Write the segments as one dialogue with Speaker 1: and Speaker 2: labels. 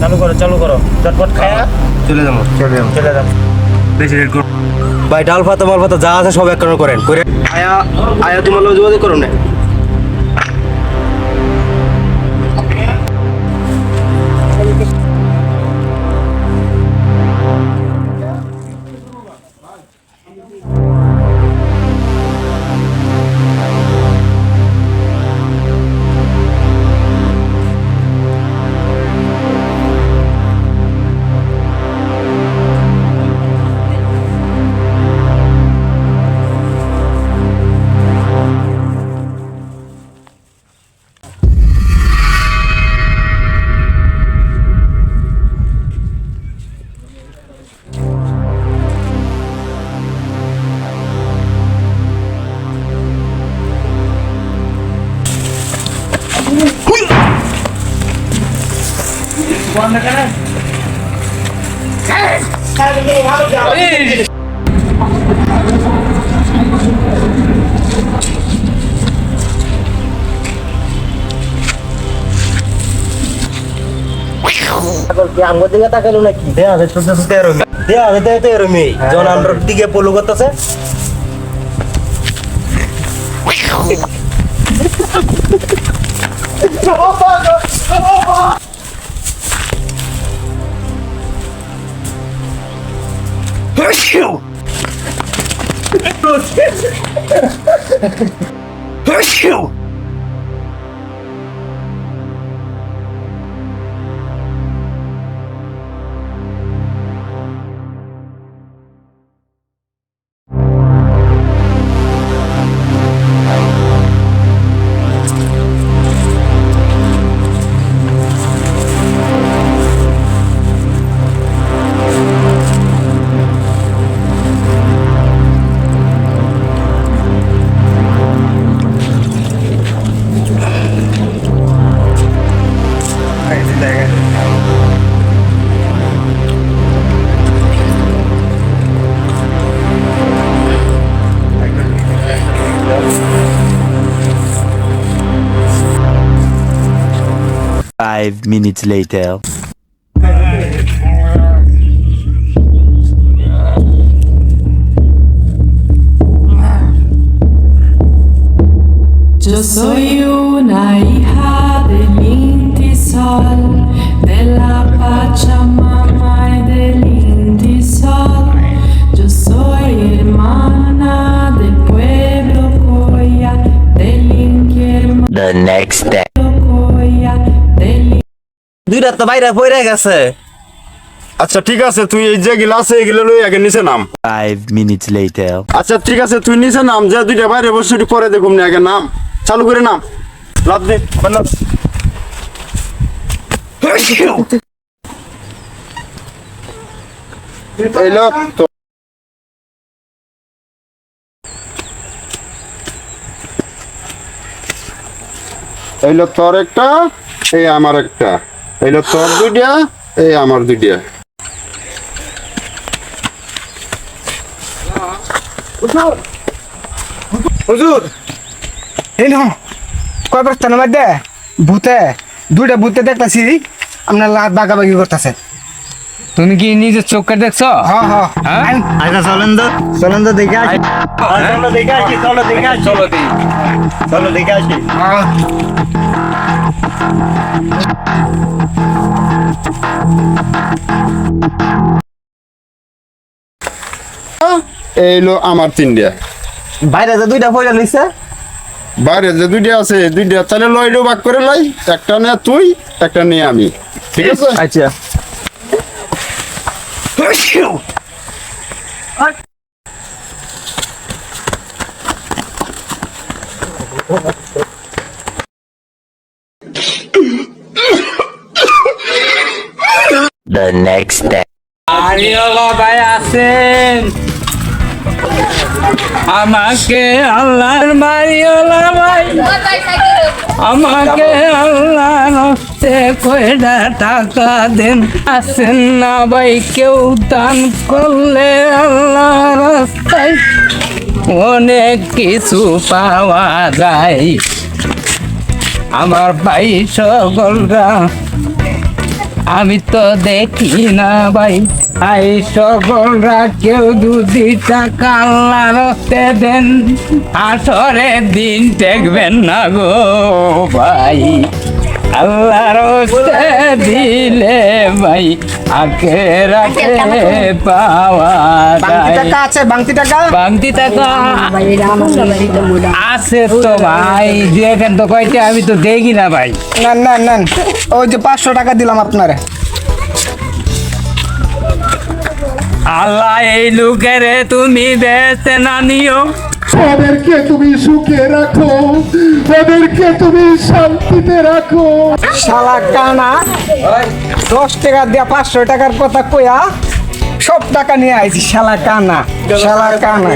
Speaker 1: চালু করো চালু করো। চটপট খায়া
Speaker 2: চলে যাব।
Speaker 1: চলে যাব। চলে যাব। বেশি রেট করো।
Speaker 2: ভাই ডাল ফাতা মাল ফাতা যা আছে সব এক করেন। করে আয়া আয়া তোমার যোগাযোগ করো না। কি আমগো দিকে তাকাইলো নাকি
Speaker 1: দেয়া আছে চলতে চলতে এরকম
Speaker 2: দেয়া আছে দেয়া তো এরমই যখন আমরা দিকে পলু করতেছে
Speaker 3: Hush you! Hush
Speaker 4: you! Five minutes
Speaker 3: later. Just
Speaker 2: so you বাইরে পড়ে গেছে।
Speaker 5: আচ্ছা ঠিক আছে তুই এই যে গিলা আছে এগুলো লই আগে নিচে নাম।
Speaker 4: Five minutes later.
Speaker 5: আচ্ছা ঠিক আছে তুই নিচে নাম যে দুইটা বাইরে বসে পরে দেখুম না আগে নাম। চালু করে নাম। লাভ দে আবার এই লোক তো। এই লোক তোর একটা এই আমার একটা। এই তোর দুইটা এই আমার দুইটা।
Speaker 6: হুজুর এই নো কয় বস্তার মধ্যে ভূতে দুইটা ভূতে দেখতেছি আপনার লাত বাগাবাগি করতেছে।
Speaker 7: তুমি কি নিজের চোখে দেখছ? হ্যাঁ?
Speaker 1: আচ্ছা চলেন তো। চলেন তো দেখে আসি। চলো দেখে আসি চলো দেখে আসি।
Speaker 7: চলো
Speaker 1: চলো দেখে। আসি।
Speaker 5: এই লো আমার তিনটা।
Speaker 2: বাইরে যে দুইটা পয়লা লইছে
Speaker 5: বাইরে যে দুইটা আছে দুইটা তাহলে লইলেও ভাগ করে লাই একটা নে তুই একটা নিয়ে আমি। ঠিক আছে?
Speaker 2: আচ্ছা।
Speaker 4: The next day.
Speaker 7: আরিওলা ভাই আছেন? আমাকে আল্লাহর মারিওলা ভাই। আমাকে আল্লাহ নস্তে কয়টা টাকা দেন? আসেন না ভাই, কেউ দান করলে আল্লাহ রাস্তায় অনেক কিছু পাওয়া যায়। আমার ভাই সকলরা আমি তো দেখি না ভাই। আই সকলরা কেউ যদি টাকা দেন। আসরে দিন দেখবেন না গো ভাই। আল্লাহ রক্তে দিলে ভাই আকে রাখে পাওয়া
Speaker 6: টাকা আছে বাংতি টাকা?
Speaker 7: বাংতি টাকা আছে তো ভাই দেখেন তো কয়টা আমি তো দেখি না ভাই।
Speaker 6: না নেন নেন। ওই যে পাঁচশো টাকা দিলাম আপনারে।
Speaker 7: আল্লাহ এই লোকের তুমি বেঁচে না নিও।
Speaker 8: ওদেরকে তুমি সুখে রাখো ওদেরকে তুমি শান্তিতে রাখো।
Speaker 6: শালা কানা দশ টাকা দিয়া পাঁচশো টাকার কথা কয়া সব টাকা নিয়ে আইছি শালা কানা শালা কানা।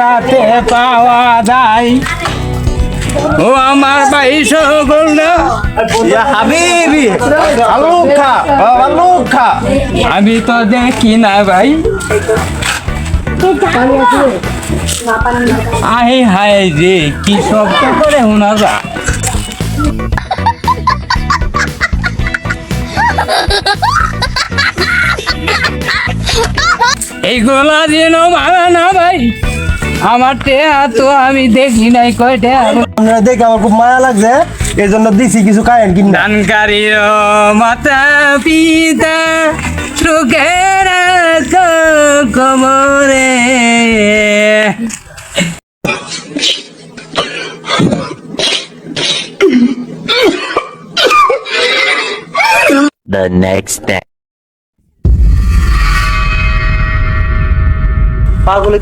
Speaker 7: রাতে পাওয়া যায়। ও আমার ভাই সকল না
Speaker 9: ইয়া হাবিবি আলুখা আলুখা
Speaker 7: আমি তো দেখি না ভাই। আহে হায় রে কি শব্দ করে শোনা যা এইগুলা যেন ভালো না ভাই আমার টেয়া তো আমি দেখি নাই কয়টা।
Speaker 9: আপনারা দেখে আমার খুব মায়া লাগছে এই জন্য দিছি কিছু কায়েন কিনা।
Speaker 7: দানকারীর মাতা পিতা সুখের কমরে
Speaker 4: The next day.
Speaker 9: পাগলের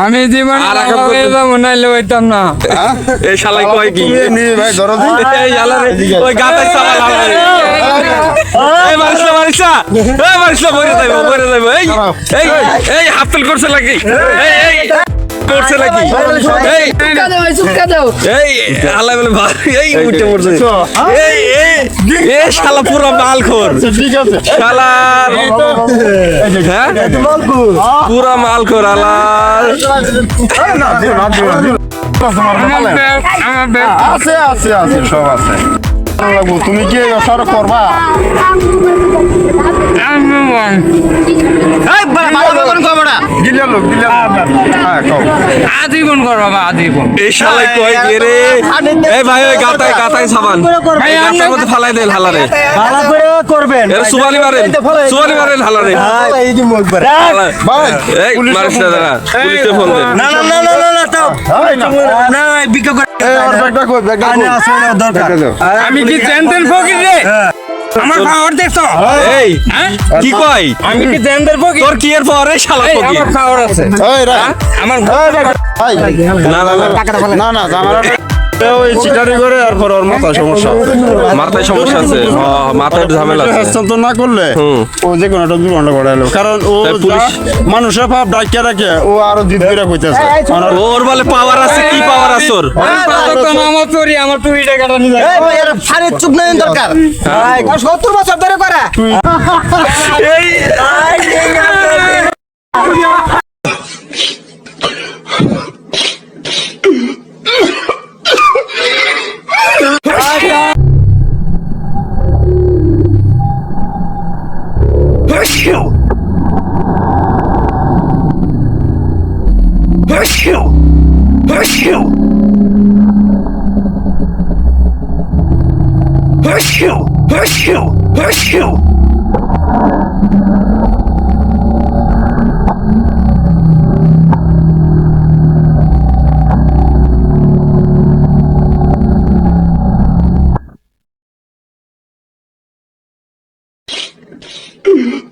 Speaker 7: আমি জীবনে মনে হইলে হইতাম না।
Speaker 9: এই শালাই কয় কি?
Speaker 5: ভাই ধরো।
Speaker 9: এই আলারে ওই গাতে শালা এই মারিস এই মারিস মরে যাইবো মরে যাইবো। এই এই এই হাতল করছে লাগি এই এই। করছে লাগি এই। এই আল্লাহ বলে এই উঠে পড়ছে। এই এই শালা পুরো
Speaker 5: ঠিক আছে।
Speaker 9: শালা। হ্যাঁ? পুরা মাল আলা
Speaker 5: আছে আছে আছে সব আছে। ভালো লাগবো। তুমি কি এই ব্যবসাটা করবা? হ্যাঁ
Speaker 7: আজীবন করব বা আজীবন।
Speaker 9: এই শালাই কয় কি রে? এই ভাই ওই গাতায় গাতায় সাবান। গাতার মধ্যে ফালাই দে হালারে
Speaker 1: করে করবেন?
Speaker 9: এর সুবালি মারেন সুবালি মারেন হালারে।
Speaker 1: এই যে মুখ বের
Speaker 5: ভাই
Speaker 9: এই মারিস না দাঁড়া পুলিশে ফোন দেন।
Speaker 1: না না না না না না তাও
Speaker 5: না
Speaker 1: বিক্রি করে
Speaker 5: এই ওর ব্যাগটা কই ব্যাগটা কই
Speaker 1: আসলে দরকার।
Speaker 7: আমি কি চ্যান্টেন ফকির রে? আমার খাওয়ার দেখছ?
Speaker 9: এই
Speaker 7: হ্যাঁ?
Speaker 9: কি কয়?
Speaker 7: আমি কি চ্যান্টেন ফকির?
Speaker 9: তোর কি এর পরে শালা ফকির?
Speaker 7: আমার খাওয়ার আছে।
Speaker 5: এই
Speaker 7: আমার
Speaker 9: না না না।
Speaker 5: না না ওই চিটারি করে আর পর ওর মাথায় সমস্যা
Speaker 9: মাথায় সমস্যা আছে মাথায় ঝামেলা আছে
Speaker 5: হস্তান্তর না করলে ও যে কোনো একটা দুর্ঘটনা ঘটাইলো কারণ ও মানুষের ভাব ডাকিয়া রাখে ও আরও জিদ কইতেছে
Speaker 9: ওর বলে পাওয়ার আছে কি পাওয়ার আছে ওর
Speaker 7: আমার চুরি আমার নিয়ে
Speaker 1: চুপ নাই দরকার
Speaker 6: সত্তর বছর ধরে করে
Speaker 1: Achou!
Speaker 10: Achou! Achou! Ugh.